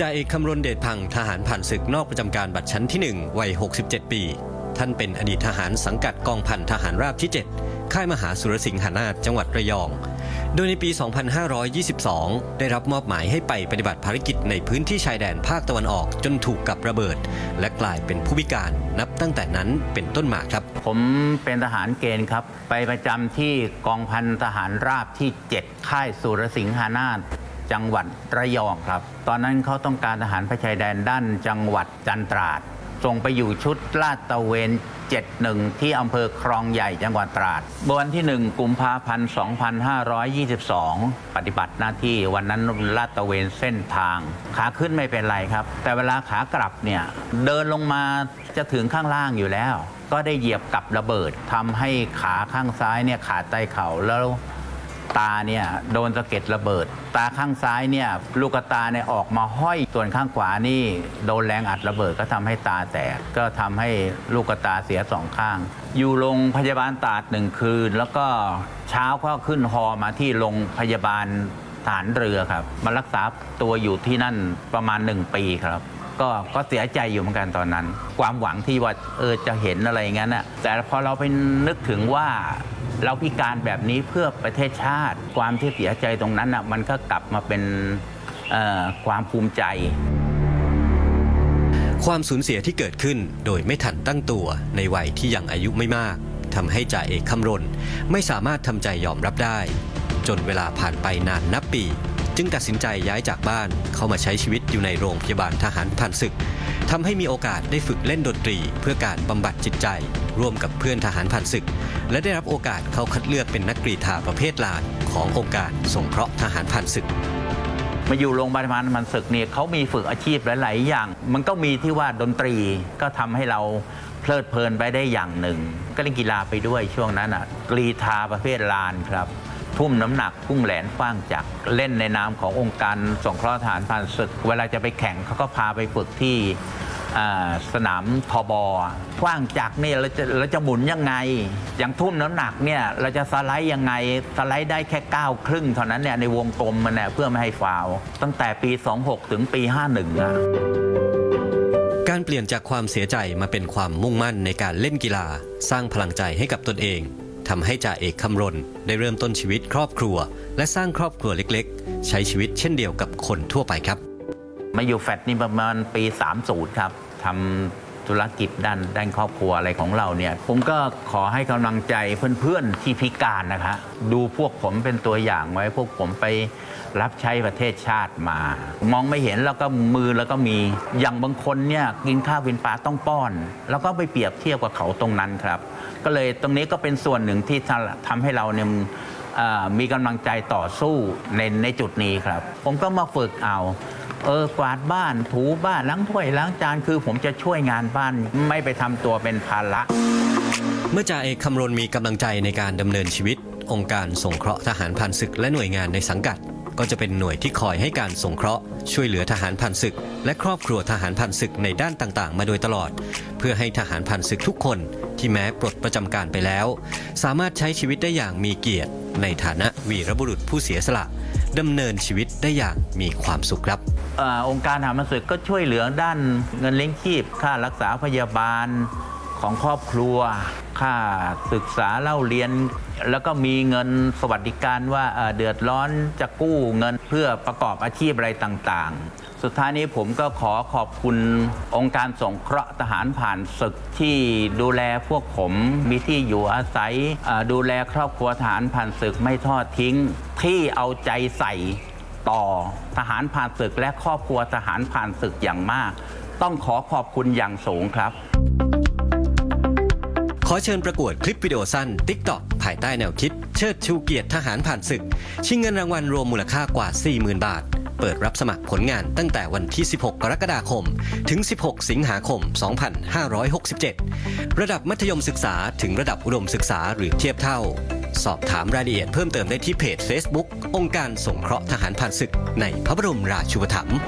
จ่าเอกคำรณเดชพังทหารผ่านศึกนอกประจำการบัตรชั้นที่ 1 วัย 67 ปี ท่านเป็นอดีตทหารสังกัดกองพันทหารราบที่ 7 ค่ายมหาสุรสิงหานาถจังหวัดระยอง โดยในปี 2522 ได้รับมอบหมายให้ไปปฏิบัติภารกิจในพื้นที่ชายแดนภาคตะวันออกจนถูกกับระเบิด และกลายเป็นผู้พิการนับตั้งแต่นั้นเป็นต้นมาครับ ผมเป็นทหารเกณฑ์ครับ ไปประจำที่กองพันทหารราบที่ 7 ค่ายสุรสิงหานาถ จังหวัดระยองครับ ตอนนั้นเขาต้องการทหารพระชายแดนด้านจังหวัดจันตราด ส่งไปอยู่ชุดลาดตระเวน71 ที่อำเภอครองใหญ่จังหวัดตราดวันที่ 1 กุมภาพันธ์ 2522 ปฏิบัติหน้าที่วันนั้นลาดตระเวนเส้นทาง ขาขึ้นไม่เป็นไรครับ แต่เวลาขากลับเนี่ย เดินลงมาจะถึงข้างล่างอยู่แล้ว ก็ได้เหยียบกับระเบิดทำให้ขาข้างซ้ายเนี่ยขาดใต้เข่าแล้ว ตาเนี่ยโดนสะเก็ดระเบิด ตาข้างซ้ายเนี่ยลูกตาเนี่ยออกมาห้อยส่วนข้างขวานี่โดนแรงอัดระเบิดก็ทำให้ตาแตกก็ทำให้ลูกตาเสียสองข้าง อยู่โรงพยาบาลตาดหนึ่งคืน แล้วก็เช้าก็ขึ้นฮอมาที่โรงพยาบาลฐานเรือครับ มารักษาตัวอยู่ที่นั่นประมาณหนึ่งปีครับ ก็ก็เสียใจอยู่เหมือนกันตอนนั้น ความหวังที่ว่าเออจะเห็นอะไรอย่างนั้นน่ะแต่พอเราไปนึกถึงว่าเราพิการแบบนี้เพื่อประเทศชาติ ความที่เสียใจตรงนั้นน่ะมันก็กลับมาเป็นความภูมิใจ ความสูญเสียที่เกิดขึ้นโดยไม่ทันตั้งตัวในวัยที่ยังอายุไม่มากทำให้จ่าเอกคำรณ ไม่สามารถทำใจยอมรับได้ จนเวลาผ่านไปนานนับปี จึงตัดสินใจย้ายจากบ้านเข้ามาใช้ชีวิตอยู่ในโรงพยาบาลทหารผ่านศึกทำให้มีโอกาสได้ฝึกเล่นดนตรี เพื่อการบำบัดจิตใจ ร่วมกับเพื่อนทหารผ่านศึก และได้รับโอกาสเข้าคัดเลือกเป็นนักกรีธาประเภทลานขององค์การสงเคราะห์ทหารผ่านศึกมาอยู่โรงพยาบาลมันศึกเนี่ยเขามีฝึกอาชีพหลาย ๆ อย่าง มันก็มีที่ว่าดนตรีก็ทำให้เราเพลิดเพลินไปได้อย่างหนึ่ง ก็เล่นกีฬาไปด้วยช่วงนั้นอะกรีธาประเภทลานครับ ทุ่มน้ำหนักพุ่งแหลนฟ้างจักเล่นในนามขององค์การสงเคราะห์ทหารผ่านศึก เวลาจะไปแข่งเขาก็พาไปฝึกที่สนามทบกว้างจักเนี่ยเราจะเราจะหมุนยังไง อย่างทุ่มน้ำหนักเนี่ยเราจะสไลด์ยังไง สไลด์ได้แค่ก้าวครึ่งเท่านั้นเนี่ยในวงกลมมันเนี่ยเพื่อไม่ให้ฟาว ตั้งแต่ปี 26 ถึงปี 51อะการเปลี่ยนจากความเสียใจมาเป็นความมุ่งมั่นในการเล่นกีฬา สร้างพลังใจให้กับตนเอง ทำให้จ่าเอกคำรณได้เริ่มต้นชีวิตครอบครัว และสร้างครอบครัวเล็กๆ ใช้ชีวิตเช่นเดียวกับคนทั่วไปครับ มาอยู่แฟดนี่ประมาณปี 30 ครับทำ ธุรกิจด้านด้านครอบครัวอะไรของเราเนี่ยผมก็ขอให้กำลังใจเพื่อนๆที่พิการนะคะดูพวกผมเป็นตัวอย่างไว้พวกผมไปรับใช้ประเทศชาติมา มองไม่เห็นแล้วก็มือแล้วก็มีอย่างบางคนเนี่ยกินข้าวกินปลาต้องป้อน แล้วก็ไปเปรียบเทียบกับเขาตรงนั้นครับ ก็เลยตรงนี้ก็เป็นส่วนหนึ่งที่ทำให้เราเนี่ย มีกำลังใจต่อสู้ในในจุดนี้ครับ ผมก็มาฝึกเอาเออกวาดบ้านถูบ้านล้างถ้วยล้างจานคือผมจะช่วยงานบ้านไม่ไปทำตัวเป็นภาระเมื่อจ่าเอกคำรณมีกำลังใจในการดำเนินชีวิต องค์การสงเคราะห์ทหารผ่านศึกและหน่วยงานในสังกัด ก็จะเป็นหน่วยที่คอยให้การสงเคราะห์ ช่วยเหลือทหารผ่านศึก และครอบครัวทหารผ่านศึกในด้านต่างๆ มาโดยตลอด เพื่อให้ทหารผ่านศึกทุกคนที่แม้ปลดประจำการไปแล้ว สามารถใช้ชีวิตได้อย่างมีเกียรติ ในฐานะวีรบุรุษผู้เสียสละดำเนินชีวิตได้อย่างมีความสุขครับอองค์การทหารมันศึกก็ช่วยเหลือด้านเงินเลี้ยงชีพค่ารักษาพยาบาล ของครอบครัว ค่าศึกษาเล่าเรียน แล้วก็มีเงินสวัสดิการว่าเดือดร้อนจะกู้เงินเพื่อประกอบอาชีพอะไรต่างๆ สุดท้ายนี้ผมก็ขอขอบคุณองค์การสงเคราะห์ทหารผ่านศึกที่ดูแลพวกผมมีที่อยู่อาศัยดูแลครอบครัวทหารผ่านศึกไม่ทอดทิ้ง ที่เอาใจใส่ต่อทหารผ่านศึกและครอบครัวทหารผ่านศึกอย่างมาก ต้องขอขอบคุณอย่างสูงครับ อเชิญประกวดคลิปวิดีโอสั้น TikTok ภายใต้แนวคิด เชิดชูเกียรติทหารผ่านศึก ชิงเงินรางวัลรวมมูลค่ากว่า 40,000 บาท เปิดรับสมัครผลงานตั้งแต่วันที่ 16 กรกฎาคม ถึง 16 สิงหาคม 2567 ระดับมัธยมศึกษาถึงระดับอุดมศึกษาหรือเทียบเท่า สอบถามรายละเอียดเพิ่มเติมได้ที่เพจ Facebook องค์การสงเคราะห์ทหารผ่านศึกในพระบรมราชูปถัมภ์